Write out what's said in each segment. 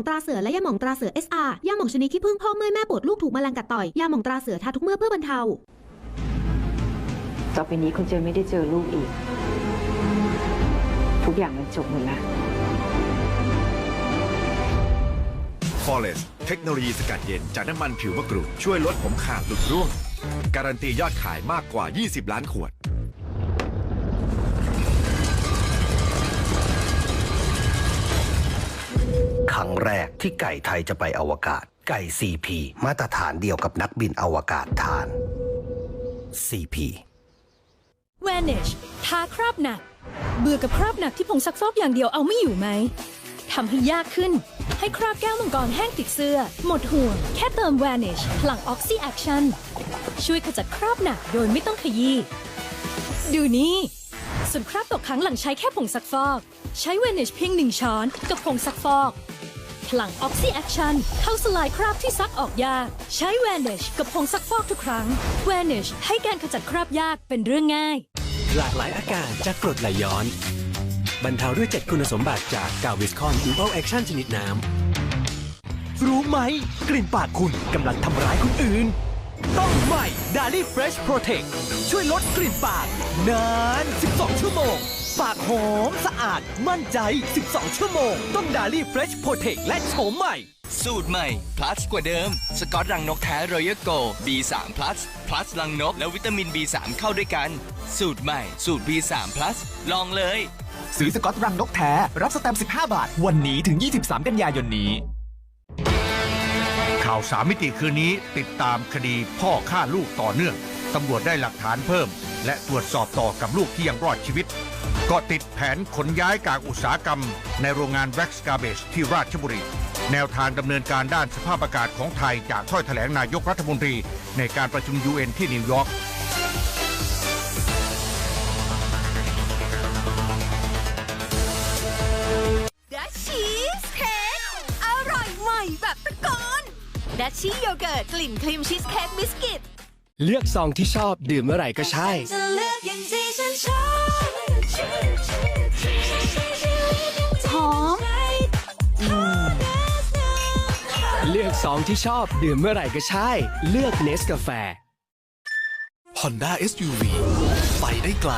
องตราเสือและยาหม่องตราเสือ SR ยาหม่องชนิดที่พึ่งพ่อเมื่อยแม่ปวดลูกถูกแมลงกัดต่อย ยาหม่องตราเสือทาทุกเมื่อเพื่อบรรเทา ต่อไปนี้คุณจะไม่ได้เจอลูกอีก ทุกอย่างมันจบหมดแล้ว f o r e s t เทคโนโลยีสกัดเย็นจากน้ำมันผิวมะกรูดช่วยลดผมขาดหลุดร่วง การันตียอดขายมากกว่า 20 ล้านขวด รั้งแรกที่ไก่ไทยจะไปอวกาศ ไก่ CP มาตรฐานเดียวกับนักบินอวกาศทาน CP Vanish ทาคราบหนัก เบื่อกับคราบหนักที่ผงซักฟอกอย่างเดียวเอาไม่อยู่ไหมทำให้ยากขึ้น ให้คราบแก้วมังกรแห้งติดเสื้อ หมดห่วง แค่เติม Vanish พลัง Oxy Action ช่วยขจัดคราบหนักโดยไม่ต้องขยี้ดูนี่ ส่วนคราบตกค้างหลังใช้แค่ผงซักฟอก ใช้ Vanish เพียงหนึ่งช้อนกับผงซักฟอก พลังออกซิแอคชั่นเข้าสลายคราบที่ซักออกยาก ใช้แวนิชกับผงซักฟอกทุกครั้งแวนิชให้การขจัดคราบยากเป็นเรื่องง่าย หลากหลายอาการจากกรดไหลย้อน บรรเทาด้วย 7 คุณสมบัติจากกาวิสคอนอิ p อ e แอคชั่นชนิดน้ำรู้ไหม กลิ่นปากคุณกำลังทำร้ายคนอื่น ต้องใหม่ d a l i Fresh Protect ช่วยลดกลิ่นปากนาน 12 ชั่วโมง ปากหอมสะอาดมั่นใจ 12 ชั่วโมง ต้อง d a l i Fresh Protect และโฉมใหม่ สูตรใหม่ plus กว่าเดิม สกอตรังนกแท้รอยัลโก B3 plus plus รังนก และวิตามิน B3 เข้าด้วยกัน สูตรใหม่ สูตร B3 plus ลองเลย ซื้อสกอตรังนกแท้ รับสแตมป์15 บาท วันนี้ถึง 23 กันยายนนี้ ข่าวสามมิติคืนนี้ติดตามคดีพ่อฆ่าลูกต่อเนื่อง ตำรวจได้หลักฐานเพิ่ม และตรวจสอบต่อกับลูกที่ยังรอดชีวิตก็ติดแผนขนย้ายกากอุตสาหกรรม ในโรงงานแว็กซ์กาเบชที่ราชบุรี แนวทางดำเนินการด้านสภาพอากาศของไทยจากถ้อยแถลงนายกรัฐมนตรี ในการประชุม UN ที่นิวยอร์ก ชชี่โยเกิร์ตกลิ่นครีมชีสเค้กบิสกิต เลือกซองที่ชอบดื่มเมื่อไหร่ก็ใช่ จะเลือกอย่างที่ฉันชอบหอมเลือกซองที่ชอบดื่มเมื่อไหร่ก็ใช่ เลือกเนสกาแฟ Honda SUV ไปได้ไกล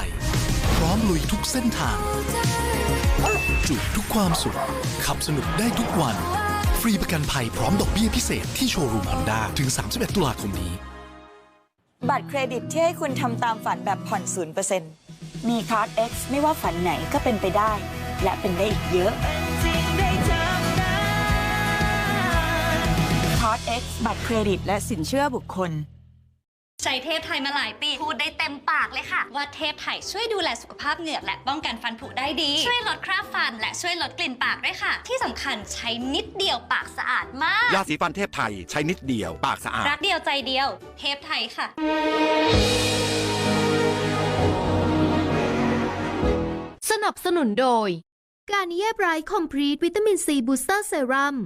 พร้อมลุยทุกเส้นทาง จุทุกความสุข ขับสนุกได้ทุกวัน ฟรีประกันภัยพร้อมดอกเบี้ยพิเศษที่โชว์รูมฮอนด้าถึง 31 ตุลาคมนี้ บัตรเครดิตที่ให้คุณทำตามฝันแบบผ่อน0%มีคาร์ด X ไม่ว่าฝันไหนก็เป็นไปได้ และเป็นได้อีกเยอะคาร์ด X บัตรเครดิตและสินเชื่อบุคคล ใช้เทพไทยมาหลายปี พูดได้เต็มปากเลยค่ะ ว่าเทพไทยช่วยดูแลสุขภาพเหงือกและป้องกันฟันผุได้ดี ช่วยลดคราบฟัน และช่วยลดกลิ่นปากด้วยค่ะ ที่สำคัญใช้นิดเดียวปากสะอาดมาก ยาสีฟันเทพไทยใช้นิดเดียวปากสะอาด รักเดียวใจเดียว เทพไทยค่ะสนับสนุนโดย การเย่ไบรท์คอมพลีทวิตามินซีบูสเตอร์เซรั่ม